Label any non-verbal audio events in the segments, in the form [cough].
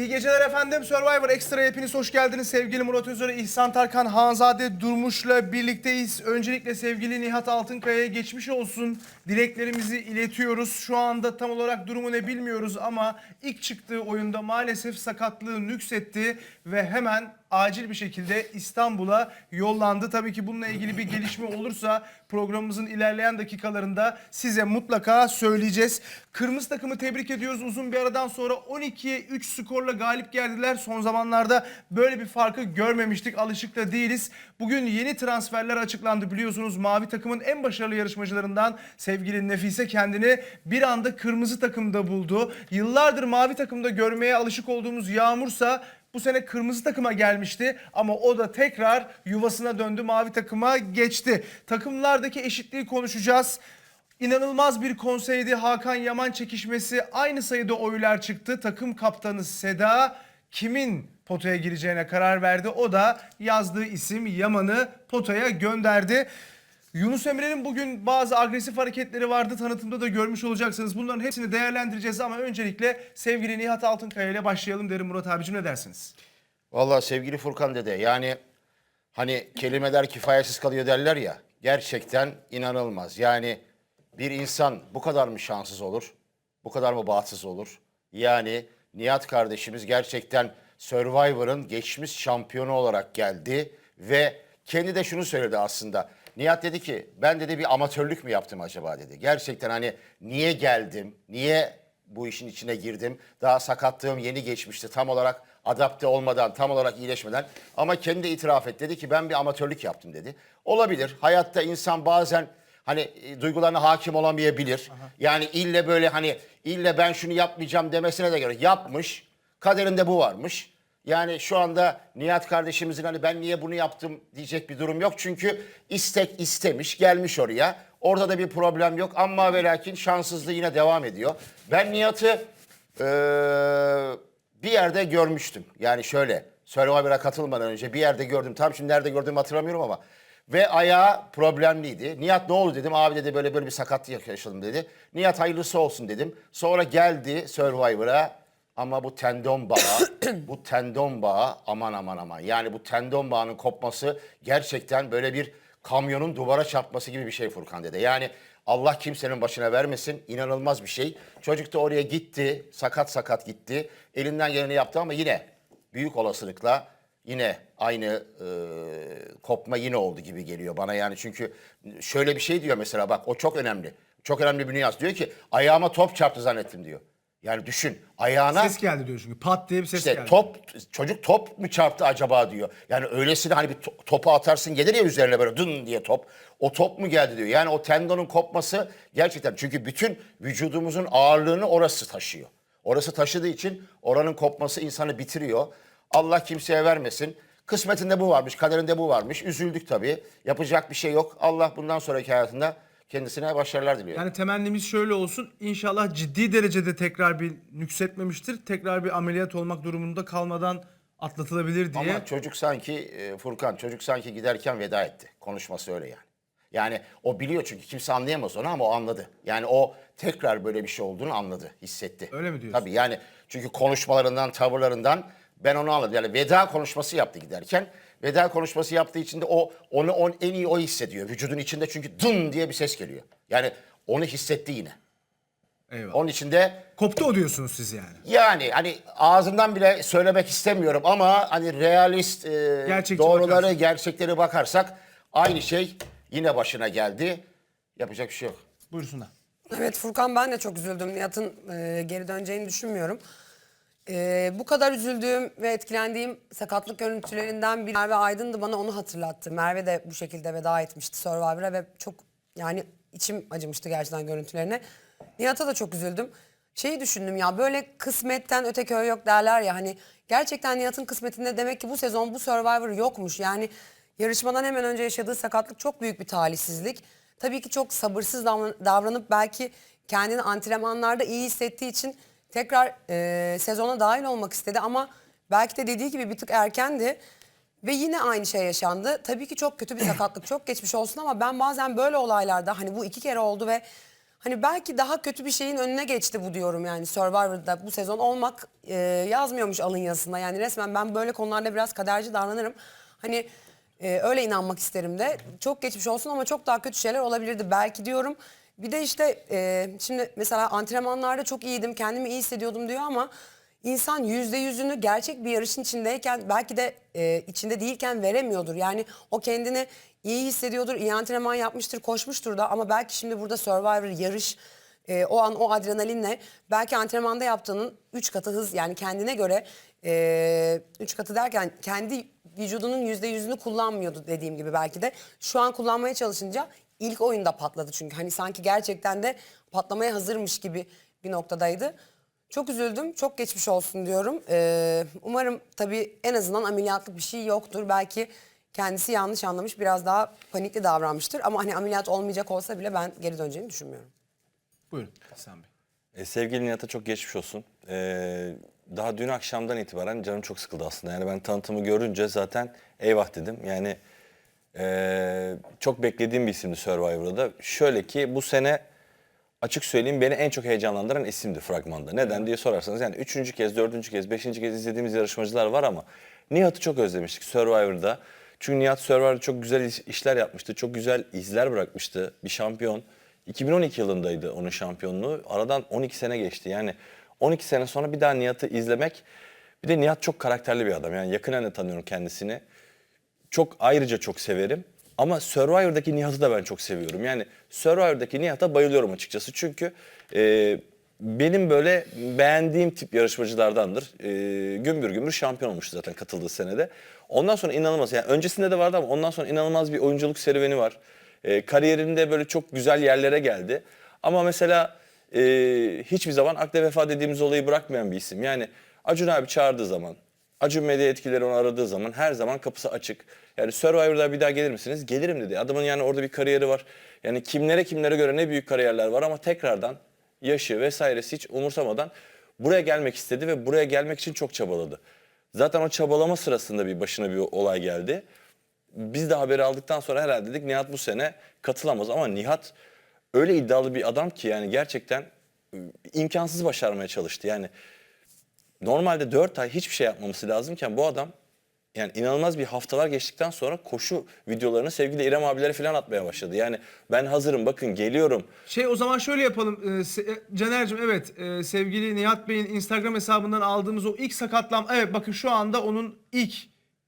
İyi geceler efendim. Survivor Extra hepiniz hoş geldiniz. Sevgili Murat Özer'e, İhsan Tarkan, Hanzade Durmuş'la birlikteyiz. Öncelikle sevgili Nihat Altınkaya'ya geçmiş olsun. Dileklerimizi iletiyoruz. Şu anda tam olarak durumu ne bilmiyoruz ama ilk çıktığı oyunda maalesef sakatlığı nüksetti ve hemen acil bir şekilde İstanbul'a yollandı. Tabii ki bununla ilgili bir gelişme olursa programımızın ilerleyen dakikalarında size mutlaka söyleyeceğiz. Kırmızı takımı tebrik ediyoruz. Uzun bir aradan sonra 12'ye 3 skorla galip geldiler. Son zamanlarda böyle bir farkı görmemiştik. Alışık da değiliz. Bugün yeni transferler açıklandı biliyorsunuz. Mavi takımın en başarılı yarışmacılarından sevgili Nefise kendini bir anda kırmızı takımda buldu. Yıllardır mavi takımda görmeye alışık olduğumuz Yağmursa bu sene kırmızı takıma gelmişti ama o da tekrar yuvasına döndü mavi takıma geçti. Takımlardaki eşitliği konuşacağız. İnanılmaz bir konseydi Hakan Yaman çekişmesi aynı sayıda oylar çıktı. Takım kaptanı Seda kimin potaya gireceğine karar verdi. O da yazdığı isim Yaman'ı potaya gönderdi. Yunus Emre'nin bugün bazı agresif hareketleri vardı. Tanıtımda da görmüş olacaksınız. Bunların hepsini değerlendireceğiz ama öncelikle sevgili Nihat Altınkaya ile başlayalım derim Murat abicim ne dersiniz? Vallahi sevgili Furkan dede yani hani kelimeler kifayetsiz kalıyor derler ya gerçekten inanılmaz. Yani bir insan bu kadar mı şanssız olur? Bu kadar mı bahtsız olur? Yani Nihat kardeşimiz gerçekten Survivor'ın geçmiş şampiyonu olarak geldi ve kendi de şunu söyledi aslında. Nihat dedi ki ben dedi bir amatörlük mü yaptım acaba dedi. Gerçekten hani niye geldim, niye bu işin içine girdim. Daha sakatlığım yeni geçmişti tam olarak adapte olmadan, tam olarak iyileşmeden. Ama kendi itiraf et dedi ki ben bir amatörlük yaptım dedi. Olabilir. Hayatta insan bazen hani e, duygularına hakim olamayabilir. Yani ille böyle hani ille ben şunu yapmayacağım demesine de göre yapmış. Kaderinde bu varmış. Yani şu anda Nihat kardeşimizin hani ben niye bunu yaptım diyecek bir durum yok. Çünkü istek istemiş gelmiş oraya. Orada da bir problem yok ama ve lakin şanssızlığı yine devam ediyor. Ben Nihat'ı eee, bir yerde görmüştüm. Yani şöyle Survivor'a katılmadan önce bir yerde gördüm. Tam şimdi nerede gördüğümü hatırlamıyorum ama. Ve ayağı problemliydi. Nihat ne oldu dedim. Abi dedi böyle böyle bir sakatlık yaşadım dedi. Nihat hayırlısı olsun dedim. Sonra geldi Survivor'a. Ama bu tendon bağı, [coughs] bu tendon bağı aman aman aman. Yani bu tendon bağının kopması gerçekten böyle bir kamyonun duvara çarpması gibi bir şey Furkan dede. Yani Allah kimsenin başına vermesin. inanılmaz bir şey. Çocuk da oraya gitti. Sakat sakat gitti. Elinden geleni yaptı ama yine büyük olasılıkla yine aynı e, kopma yine oldu gibi geliyor bana yani. Çünkü şöyle bir şey diyor mesela bak o çok önemli. Çok önemli bir nüans. Diyor ki ayağıma top çarptı zannettim diyor. Yani düşün ayağına Ses geldi diyor çünkü pat diye bir ses işte geldi. top çocuk top mu çarptı acaba diyor. Yani öylesine hani bir to- topu atarsın gelir ya üzerine böyle dın diye top. O top mu geldi diyor. Yani o tendonun kopması gerçekten çünkü bütün vücudumuzun ağırlığını orası taşıyor. Orası taşıdığı için oranın kopması insanı bitiriyor. Allah kimseye vermesin. Kısmetinde bu varmış, kaderinde bu varmış. Üzüldük tabii. Yapacak bir şey yok. Allah bundan sonraki hayatında kendisine başarılar diliyor. Yani temennimiz şöyle olsun. İnşallah ciddi derecede tekrar bir nüksetmemiştir. Tekrar bir ameliyat olmak durumunda kalmadan atlatılabilir diye. Ama çocuk sanki e, Furkan çocuk sanki giderken veda etti. Konuşması öyle yani. Yani o biliyor çünkü kimse anlayamaz onu ama o anladı. Yani o tekrar böyle bir şey olduğunu anladı, hissetti. Öyle mi diyorsun? Tabii yani çünkü konuşmalarından, tavırlarından ben onu anladım. Yani veda konuşması yaptı giderken. Veda konuşması yaptığı için de o onu on, en iyi o hissediyor. Vücudun içinde çünkü dın diye bir ses geliyor. Yani onu hissetti yine. Eyvallah. Onun içinde Koptu o diyorsunuz siz yani. yani hani ağzımdan bile söylemek istemiyorum ama hani realist e, Gerçekçi doğruları, bakarsın. gerçekleri bakarsak aynı şey yine başına geldi. Yapacak bir şey yok. Buyursunlar. Evet Furkan ben de çok üzüldüm. Nihat'ın e, geri döneceğini düşünmüyorum. E, bu kadar üzüldüğüm ve etkilendiğim sakatlık görüntülerinden bir Merve Aydın'dı bana onu hatırlattı. Merve de bu şekilde veda etmişti Survivor'a ve çok yani içim acımıştı gerçekten görüntülerine. Nihat'a da çok üzüldüm. Şeyi düşündüm ya böyle kısmetten öte köy yok derler ya hani gerçekten Nihat'ın kısmetinde demek ki bu sezon bu Survivor yokmuş. Yani yarışmadan hemen önce yaşadığı sakatlık çok büyük bir talihsizlik. Tabii ki çok sabırsız davran- davranıp belki kendini antrenmanlarda iyi hissettiği için tekrar e, sezona dahil olmak istedi ama belki de dediği gibi bir tık erkendi. Ve yine aynı şey yaşandı. Tabii ki çok kötü bir sakatlık, çok geçmiş olsun ama ben bazen böyle olaylarda hani bu iki kere oldu ve Hani belki daha kötü bir şeyin önüne geçti bu diyorum yani Survivor'da bu sezon olmak e, yazmıyormuş alın yazısında. Yani resmen ben böyle konularda biraz kaderci davranırım. Hani e, öyle inanmak isterim de. Çok geçmiş olsun ama çok daha kötü şeyler olabilirdi belki diyorum. Bir de işte e, şimdi mesela antrenmanlarda çok iyiydim, kendimi iyi hissediyordum diyor ama insan yüzde yüzünü gerçek bir yarışın içindeyken belki de e, içinde değilken veremiyordur. Yani o kendini iyi hissediyordur, iyi antrenman yapmıştır, koşmuştur da ama belki şimdi burada Survivor yarış e, o an o adrenalinle belki antrenmanda yaptığının 3 katı hız yani kendine göre 3 katı derken kendi vücudunun yüzde yüzünü kullanmıyordu dediğim gibi belki de. Şu an kullanmaya çalışınca ilk oyunda patladı çünkü hani sanki gerçekten de patlamaya hazırmış gibi bir noktadaydı. Çok üzüldüm, çok geçmiş olsun diyorum. Ee, umarım tabii en azından ameliyatlık bir şey yoktur. Belki kendisi yanlış anlamış, biraz daha panikli davranmıştır. Ama hani ameliyat olmayacak olsa bile ben geri döneceğini düşünmüyorum. Buyurun İhsan Bey. E, sevgili Nihat'a çok geçmiş olsun. E, daha dün akşamdan itibaren canım çok sıkıldı aslında. Yani ben tanıtımı görünce zaten eyvah dedim. Yani e, çok beklediğim bir isimdi Survivor'da da. Şöyle ki bu sene açık söyleyeyim beni en çok heyecanlandıran isimdi fragmanda. Neden diye sorarsanız yani üçüncü kez, dördüncü kez, beşinci kez izlediğimiz yarışmacılar var ama Nihat'ı çok özlemiştik Survivor'da. Çünkü Nihat Survivor'da çok güzel iş- işler yapmıştı. Çok güzel izler bırakmıştı. Bir şampiyon. 2012 yılındaydı onun şampiyonluğu. Aradan 12 sene geçti. Yani 12 sene sonra bir daha Nihat'ı izlemek. Bir de Nihat çok karakterli bir adam. Yani yakinen de tanıyorum kendisini çok ayrıca çok severim. Ama Survivor'daki Nihat'ı da ben çok seviyorum. Yani Survivor'daki Nihat'a bayılıyorum açıkçası. Çünkü e, benim böyle beğendiğim tip yarışmacılardandır. E, gümbür gümbür şampiyon olmuştu zaten katıldığı senede. Ondan sonra inanılmaz yani öncesinde de vardı ama ondan sonra inanılmaz bir oyunculuk serüveni var. E, kariyerinde böyle çok güzel yerlere geldi. Ama mesela e, hiçbir zaman akla vefa dediğimiz olayı bırakmayan bir isim. Yani Acun abi çağırdığı zaman, Acun Medya etkileri onu aradığı zaman her zaman kapısı açık. Yani Survivor'da bir daha gelir misiniz? Gelirim dedi. Adamın yani orada bir kariyeri var. Yani kimlere kimlere göre ne büyük kariyerler var ama tekrardan yaşı vesairesi hiç umursamadan buraya gelmek istedi ve buraya gelmek için çok çabaladı. Zaten o çabalama sırasında bir başına bir olay geldi. Biz de haberi aldıktan sonra herhalde dedik Nihat bu sene katılamaz ama Nihat öyle iddialı bir adam ki yani gerçekten ı, imkansız başarmaya çalıştı. Yani normalde 4 ay hiçbir şey yapmaması lazımken bu adam yani inanılmaz bir haftalar geçtikten sonra koşu videolarını sevgili İrem abilere falan atmaya başladı. Yani ben hazırım bakın geliyorum. Şey o zaman şöyle yapalım. Ee, e, Caner'cim evet e, sevgili Nihat Bey'in Instagram hesabından aldığımız o ilk sakatlam. Evet bakın şu anda onun ilk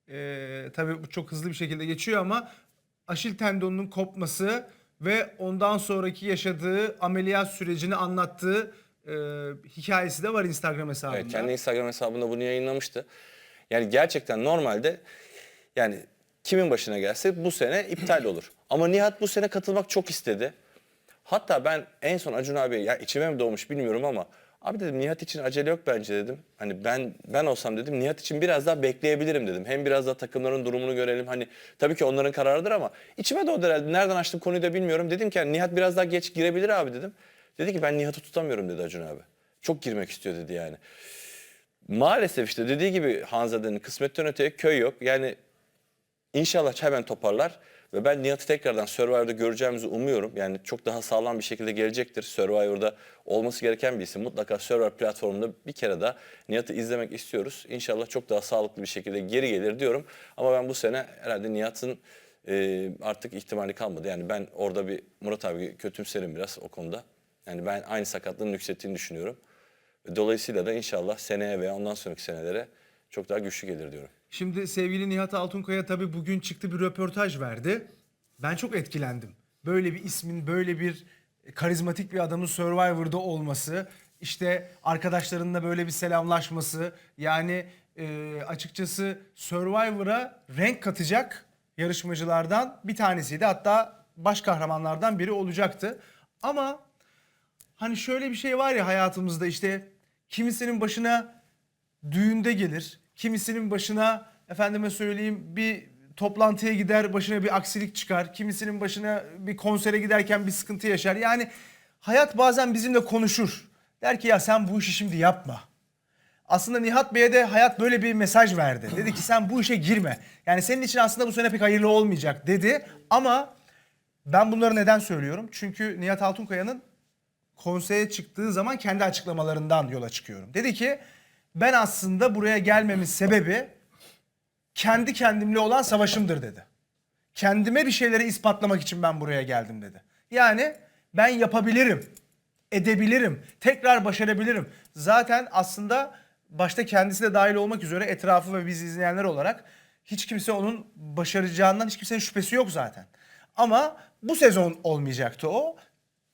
e, tabii bu çok hızlı bir şekilde geçiyor ama aşil tendonunun kopması ve ondan sonraki yaşadığı ameliyat sürecini anlattığı e, hikayesi de var Instagram hesabında. Evet, kendi Instagram hesabında bunu yayınlamıştı. Yani gerçekten normalde yani kimin başına gelse bu sene iptal olur. Ama Nihat bu sene katılmak çok istedi. Hatta ben en son Acun abi ya içime mi doğmuş bilmiyorum ama abi dedim Nihat için acele yok bence dedim. Hani ben ben olsam dedim Nihat için biraz daha bekleyebilirim dedim. Hem biraz daha takımların durumunu görelim. Hani tabii ki onların kararıdır ama içime doğdu herhalde. Nereden açtım konuyu da bilmiyorum. Dedim ki hani Nihat biraz daha geç girebilir abi dedim. Dedi ki ben Nihat'ı tutamıyorum dedi Acun abi. Çok girmek istiyor dedi yani. Maalesef işte dediği gibi Hanzade'nin kısmetten öteye köy yok. Yani inşallah hemen toparlar. Ve ben Nihat'ı tekrardan Survivor'da göreceğimizi umuyorum. Yani çok daha sağlam bir şekilde gelecektir. Survivor'da olması gereken bir isim. Mutlaka Survivor platformunda bir kere daha Nihat'ı izlemek istiyoruz. İnşallah çok daha sağlıklı bir şekilde geri gelir diyorum. Ama ben bu sene herhalde Nihat'ın e, artık ihtimali kalmadı. Yani ben orada bir Murat abi kötümserim biraz o konuda. Yani ben aynı sakatlığın yükselttiğini düşünüyorum. Dolayısıyla da inşallah seneye veya ondan sonraki senelere çok daha güçlü gelir diyorum. Şimdi sevgili Nihat Altunkaya tabii bugün çıktı bir röportaj verdi. Ben çok etkilendim. Böyle bir ismin, böyle bir karizmatik bir adamın Survivor'da olması, işte arkadaşlarınla böyle bir selamlaşması, yani e, açıkçası Survivor'a renk katacak yarışmacılardan bir tanesiydi. Hatta baş kahramanlardan biri olacaktı. Ama hani şöyle bir şey var ya hayatımızda işte kimisinin başına düğünde gelir. Kimisinin başına efendime söyleyeyim bir toplantıya gider başına bir aksilik çıkar. Kimisinin başına bir konsere giderken bir sıkıntı yaşar. Yani hayat bazen bizimle konuşur. Der ki ya sen bu işi şimdi yapma. Aslında Nihat Bey'e de hayat böyle bir mesaj verdi. Dedi ki sen bu işe girme. Yani senin için aslında bu sene pek hayırlı olmayacak dedi. Ama ben bunları neden söylüyorum? Çünkü Nihat Altunkaya'nın konseye çıktığı zaman kendi açıklamalarından yola çıkıyorum. Dedi ki ben aslında buraya gelmemin sebebi kendi kendimle olan savaşımdır dedi. Kendime bir şeyleri ispatlamak için ben buraya geldim dedi. Yani ben yapabilirim, edebilirim, tekrar başarabilirim. Zaten aslında başta kendisi de dahil olmak üzere etrafı ve bizi izleyenler olarak hiç kimse onun başaracağından hiç kimsenin şüphesi yok zaten. Ama bu sezon olmayacaktı o.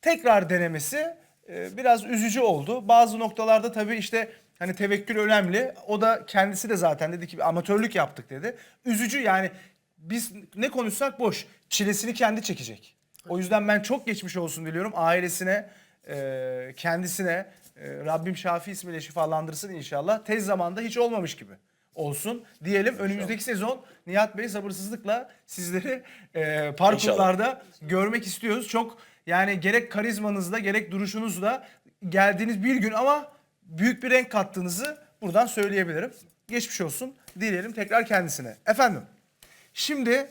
Tekrar denemesi e, biraz üzücü oldu. Bazı noktalarda tabii işte hani tevekkül önemli. O da kendisi de zaten dedi ki amatörlük yaptık dedi. Üzücü yani biz ne konuşsak boş. Çilesini kendi çekecek. O yüzden ben çok geçmiş olsun diliyorum ailesine, e, kendisine. e, Rabbim Şafi ismiyle şifalandırsın inşallah. Tez zamanda hiç olmamış gibi olsun diyelim. Önümüzdeki sezon Nihat Bey sabırsızlıkla sizleri e, parkurlarda görmek istiyoruz. Çok yani gerek karizmanızla gerek duruşunuzla geldiğiniz bir gün ama büyük bir renk kattığınızı buradan söyleyebilirim. Geçmiş olsun dileyelim tekrar kendisine. Efendim şimdi